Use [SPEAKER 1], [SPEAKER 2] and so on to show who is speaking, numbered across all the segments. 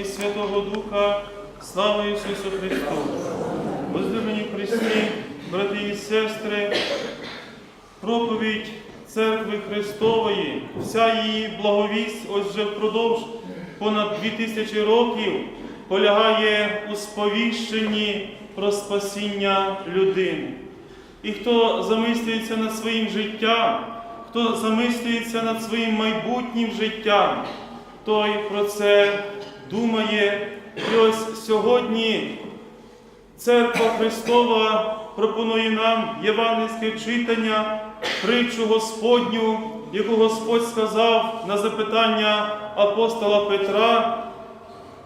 [SPEAKER 1] і Святого Духа, слава Ісусу Христу! Возлюблені Христі, брати і сестри, проповідь Церкви Христової, вся її благовість, ось вже впродовж понад дві тисячі років полягає у сповіщенні про спасіння людини. І хто замислюється над своїм життям, хто замислюється над своїм майбутнім життям, той про це думає. І ось сьогодні Церква Христова пропонує нам євангельське читання, притчу Господню, яку Господь сказав на запитання апостола Петра,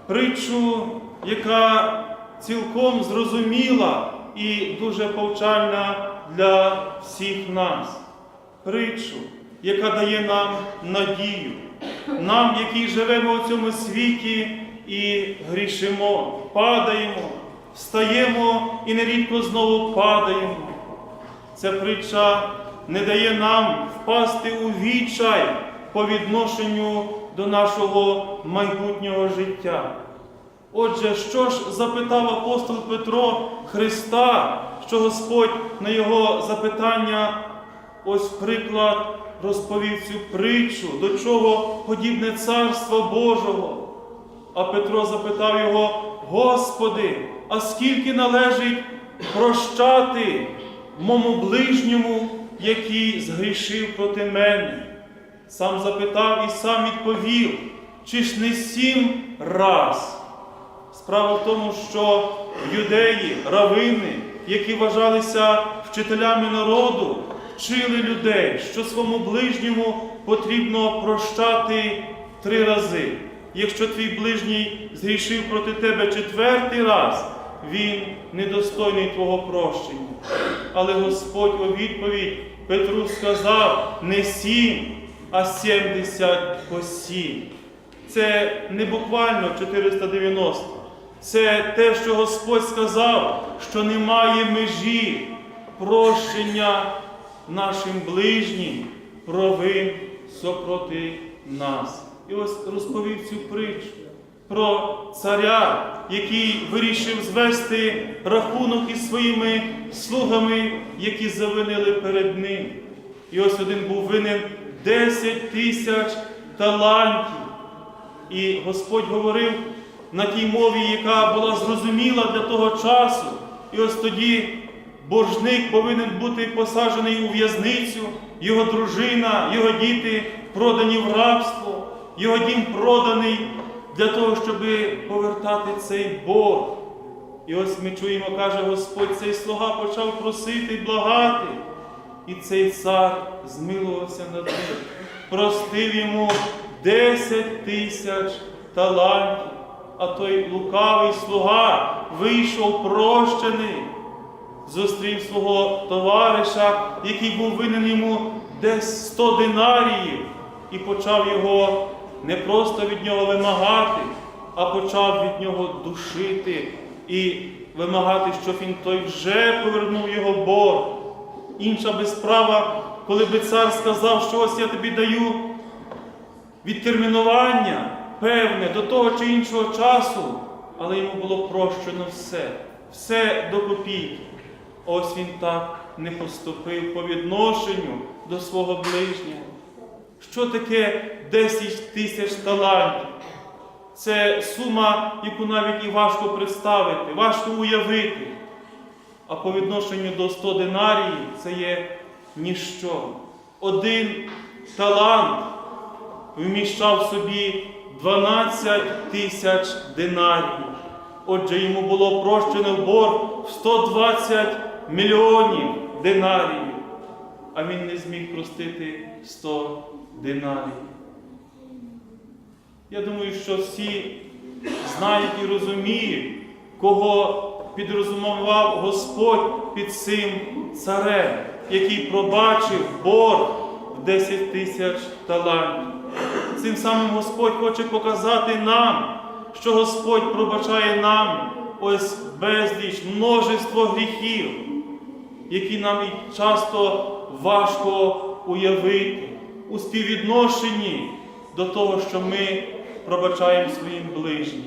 [SPEAKER 1] притчу, яка цілком зрозуміла і дуже повчальна для всіх нас. Притчу, яка дає нам надію, нам, які живемо у цьому світі і грішимо, падаємо, встаємо і нерідко знову падаємо. Ця притча не дає нам впасти у відчай по відношенню до нашого майбутнього життя. Отже, що ж запитав апостол Петро Христа, що Господь на його запитання, ось приклад розповів цю притчу, до чого подібне царство Божого. А Петро запитав його, Господи, а скільки належить прощати мому ближньому, який згрішив проти мене? Сам запитав і сам відповів, чи ж не сім раз? Справа в тому, що юдеї, равини, які вважалися вчителями народу, вчили людей, що своєму ближньому потрібно прощати три рази. Якщо твій ближній згрішив проти тебе четвертий раз, він недостойний твого прощення. Але Господь у відповідь Петру сказав не сім, а сімдесят по сім. Це не буквально 490. Це те, що Господь сказав, що немає межі прощення нашим ближнім провин супроти нас. І ось розповів цю притчу про царя, який вирішив звести рахунок із своїми слугами, які завинили перед ним. І ось один був винен 10 тисяч талантів. І Господь говорив на тій мові, яка була зрозуміла для того часу. І ось тоді боржник повинен бути посаджений у в'язницю, його дружина, його діти продані в рабство, його дім проданий для того, щоб повертати цей борг. І ось ми чуємо, каже Господь, цей слуга почав просити благати. І цей цар змилувався над ним, простив йому 10 тисяч талантів, а той лукавий слуга вийшов прощений, зустрів свого товариша, який був винен йому десь 100 динаріїв, і почав його не просто від нього вимагати, а почав від нього душити і вимагати, щоб він той вже повернув його борг. Інша би справа, коли би цар сказав, що ось я тобі даю відтермінування певне до того чи іншого часу, але йому було прощено все, все до копійки. Ось він так не поступив по відношенню до свого ближнього. Що таке 10 тисяч талантів? Це сума, яку навіть і важко представити, важко уявити. А по відношенню до 100 динарії це є ніщо. Один талант вміщав собі 12 тисяч динарів. Отже, йому було прощено борг в 120 мільйонів динарів, а він не зміг простити 100 динарів. Я думаю, що всі знають і розуміють, кого підрозумував Господь під цим царем, який пробачив борг в 10 тисяч талантів. Цим самим Господь хоче показати нам, що Господь пробачає нам ось безліч, множество гріхів, які нам часто важко уявити у співвідношенні до того, що ми пробачаємо своїм ближнім.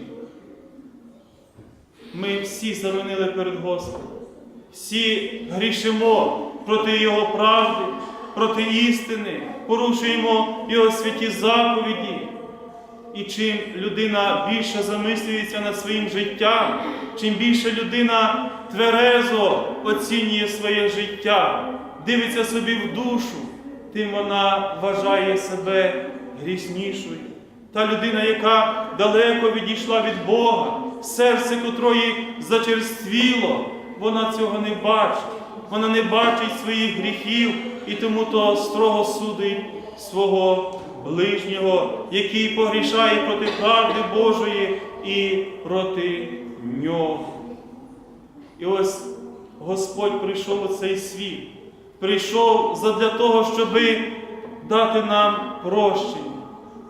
[SPEAKER 1] Ми всі завинили перед Господом, всі грішимо проти Його правди, проти істини, порушуємо Його святі заповіді. І чим людина більше замислюється над своїм життям, чим більше людина тверезо оцінює своє життя, дивиться собі в душу, тим вона вважає себе гріснішою. Та людина, яка далеко відійшла від Бога, серце котрої зачерствіло, вона цього не бачить. Вона не бачить своїх гріхів і тому то строго судить свого ближнього, який погрішає проти правди Божої і проти нього. І ось Господь прийшов у цей світ, прийшов задля того, щоби дати нам прощення,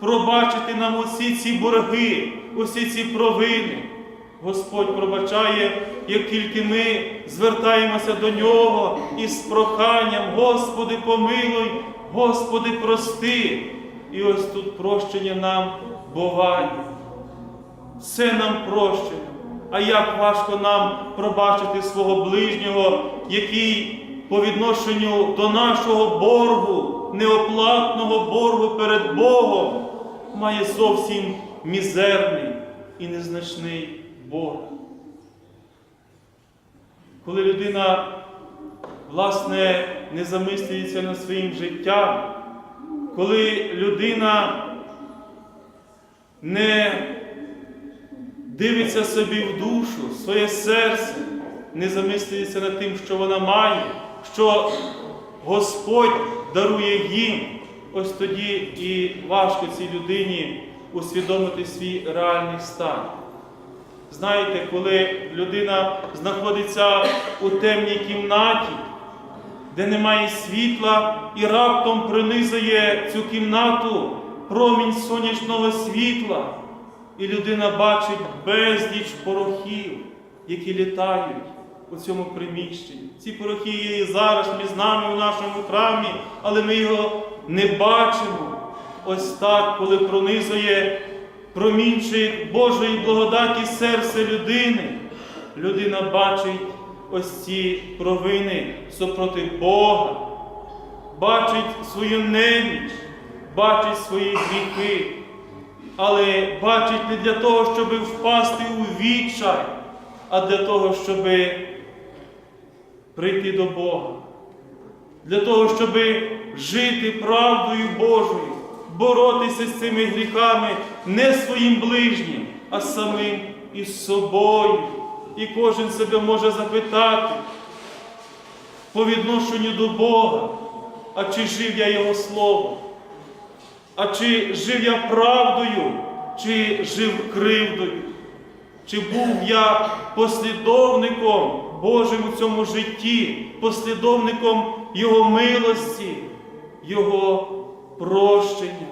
[SPEAKER 1] пробачити нам усі ці борги, усі ці провини. Господь пробачає, як тільки ми звертаємося до Нього із проханням, Господи, помилуй, Господи, прости. І ось тут прощення нам буває. Все нам прощено. А як важко нам пробачити свого ближнього, який по відношенню до нашого боргу, неоплатного боргу перед Богом, має зовсім мізерний і незначний борг. Коли людина, власне, не замислюється над своїм життям, коли людина не дивиться собі в душу, в своє серце, не замислюється над тим, що вона має, що Господь дарує їм, ось тоді і важко цій людині усвідомити свій реальний стан. Знаєте, коли людина знаходиться у темній кімнаті, де немає світла, і раптом принизує цю кімнату промінь сонячного світла, і людина бачить безліч порохів, які літають у цьому приміщенні. Ці порохи є і зараз між нами у нашому храмі, але ми його не бачимо. Ось так, коли пронизує промінчик Божої благодаті серце людини, людина бачить ось ці провини супроти Бога, бачить свою неміч, бачить свої гріхи, але бачить не для того, щоб впасти у відчай, а для того, щоб прийти до Бога, для того, щоб жити правдою Божою, боротися з цими гріхами не своїм ближнім, а самим із собою. І кожен себе може запитати по відношенню до Бога, а чи жив я Його Словом, а чи жив я правдою, чи жив кривдою, чи був я послідовником Божим у цьому житті, послідовником Його милості, Його прощення.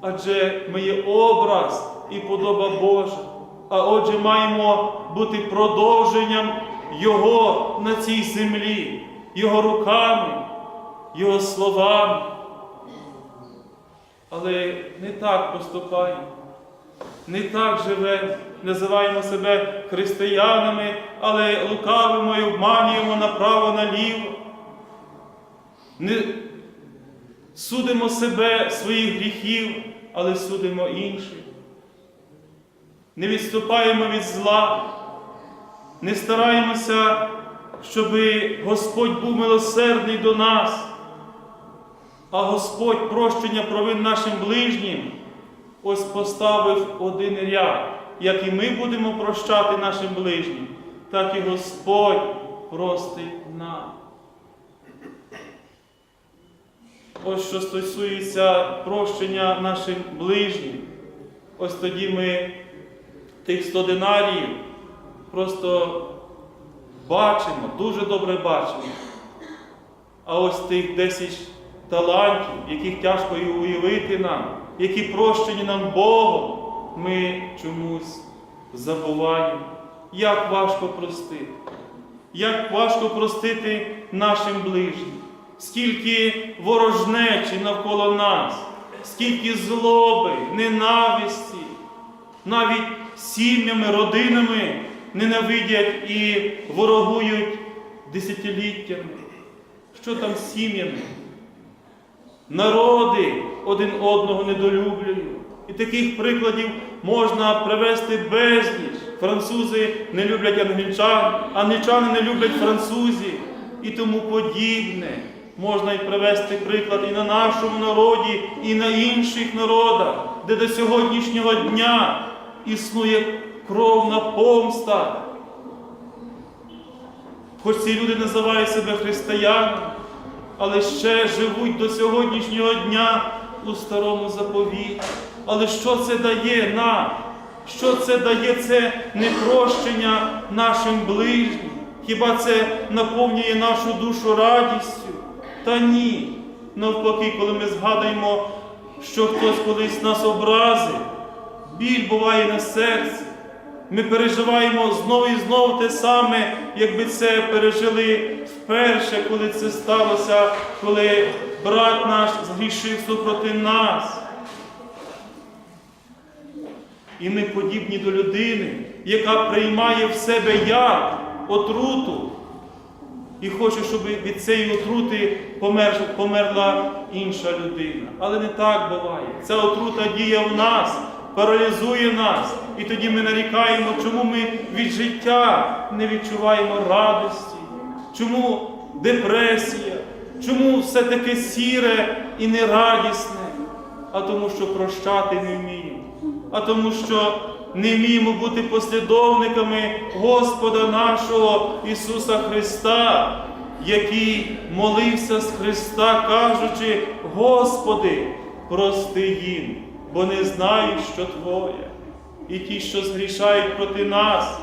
[SPEAKER 1] Адже ми є образ і подоба Божа. А отже, маємо бути продовженням Його на цій землі, Його руками, Його словами. Але не так поступаємо, не так живемо, називаємо себе християнами, але лукавимо і обманюємо направо-наліво. Не судимо себе своїх гріхів, але судимо інших. Не відступаємо від зла, не стараємося, щоб Господь був милосердний до нас, а Господь прощення провин нашим ближнім ось поставив один ряд, як і ми будемо прощати нашим ближнім, так і Господь простить нам. Ось що стосується прощення нашим ближнім, ось тоді ми тих 100 динаріїв просто бачимо, дуже добре бачимо. А ось тих 10 талантів, яких тяжко і уявити нам, які прощені нам Богом, ми чомусь забуваємо. Як важко простити, як важко простити нашим ближнім, скільки ворожнечі навколо нас, скільки злоби, ненависті, навіть сім'ями, родинами ненавидять і ворогують десятиліттями. Що там з сім'ями? Народи один одного недолюблюють. І таких прикладів можна привести безліч. Французи не люблять англічан, англічани не люблять французів і тому подібне. Можна і привести приклад і на нашому народі, і на інших народах, де до сьогоднішнього дня існує кровна помста. Хоч ці люди називають себе християнами, але ще живуть до сьогоднішнього дня у старому заповіті. Але що це дає нам? Що це дає це непрощення нашим ближнім? Хіба це наповнює нашу душу радістю? Та ні. Навпаки, коли ми згадуємо, що хтось колись нас образив, біль буває на серці. Ми переживаємо знову і знову те саме, якби це пережили вперше, коли це сталося, коли брат наш згрішив супроти нас. І ми подібні до людини, яка приймає в себе як отруту і хоче, щоб від цієї отрути помер, померла інша людина. Але не так буває. Ця отрута діє в нас, паралізує нас. І тоді ми нарікаємо, чому ми від життя не відчуваємо радості, чому депресія, чому все таке сіре і нерадісне, а тому, що прощати не вміємо, а тому, що не вміємо бути послідовниками Господа нашого Ісуса Христа, який молився з Христа, кажучи, Господи, прости їм, бо не знають, що Твоє. І ті, що згрішають проти нас,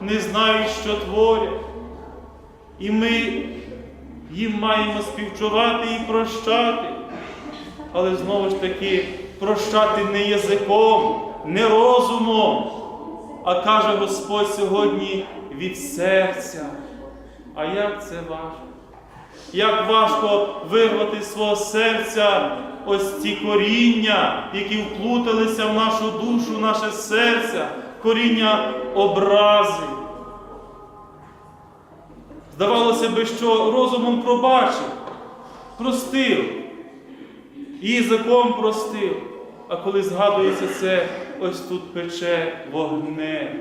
[SPEAKER 1] не знають, що творять. І ми їм маємо співчувати і прощати. Але знову ж таки, прощати не язиком, не розумом, а каже Господь сьогодні від серця. А як це важко? Як важко вирвати з свого серця ось ці коріння, які вплуталися в нашу душу, в наше серце, коріння образи. Здавалося би, що розумом пробачив, простив, язиком простив. А коли згадується це, ось тут пече вогне.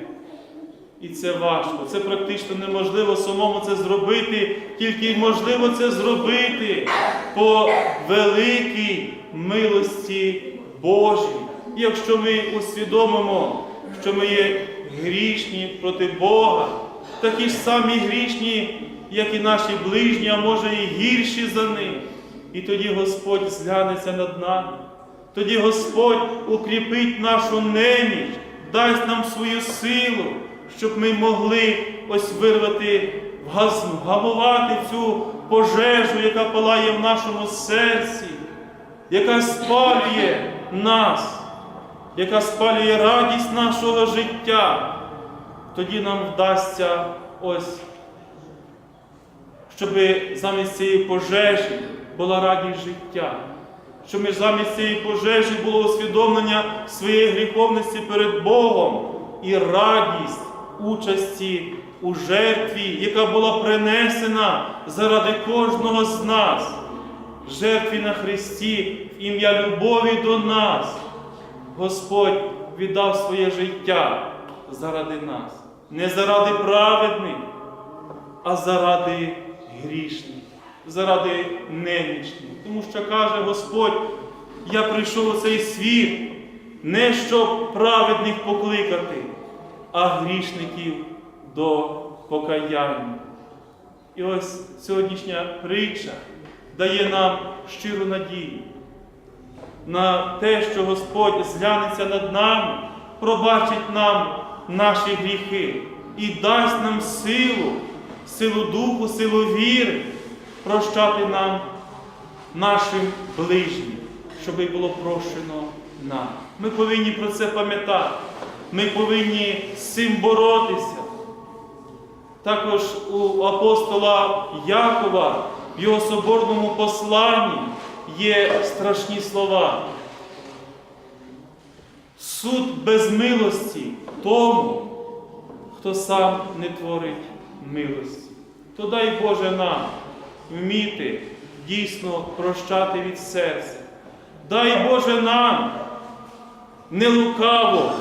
[SPEAKER 1] І це важко, це практично неможливо самому це зробити, тільки можливо це зробити по великій милості Божій. Якщо ми усвідомимо, що ми є грішні проти Бога, такі ж самі грішні, як і наші ближні, а може і гірші за них. І тоді Господь зглянеться над нами. Тоді Господь укріпить нашу неміч, дасть нам свою силу, щоб ми могли ось вирвати, вгамувати цю пожежу, яка палає в нашому серці, яка спалює нас, яка спалює радість нашого життя. Тоді нам вдасться ось, щоб замість цієї пожежі була радість життя. Щоб замість цієї пожежі було усвідомлення своєї гріховності перед Богом і радість участі у жертві, яка була принесена заради кожного з нас, жертві на Христі в ім'я любові до нас. Господь віддав своє життя заради нас, не заради праведних, а заради грішних, заради немічних. Тому що каже Господь, я прийшов у цей світ не щоб праведних покликати, а грішників до покаяння. І ось сьогоднішня притча дає нам щиру надію на те, що Господь зглянеться над нами, пробачить нам наші гріхи і дасть нам силу, силу духу, силу віри прощати нам нашим ближнім, щоб було прощено нам. Ми повинні про це пам'ятати. Ми повинні з цим боротися. Також у апостола Якова в його соборному посланні є страшні слова. Суд без милості тому, хто сам не творить милості. То дай Боже нам вміти дійсно прощати від серця. Дай Боже нам не лукаво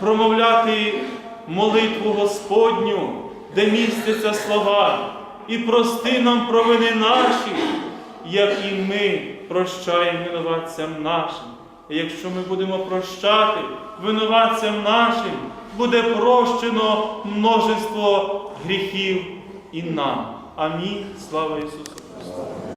[SPEAKER 1] промовляти молитву Господню, де містяться слова, і прости нам провини наші, як і ми прощаємо винуватцям нашим. І якщо ми будемо прощати винуватцям нашим, буде прощено множество гріхів і нам. Амінь. Слава Ісусу Христу!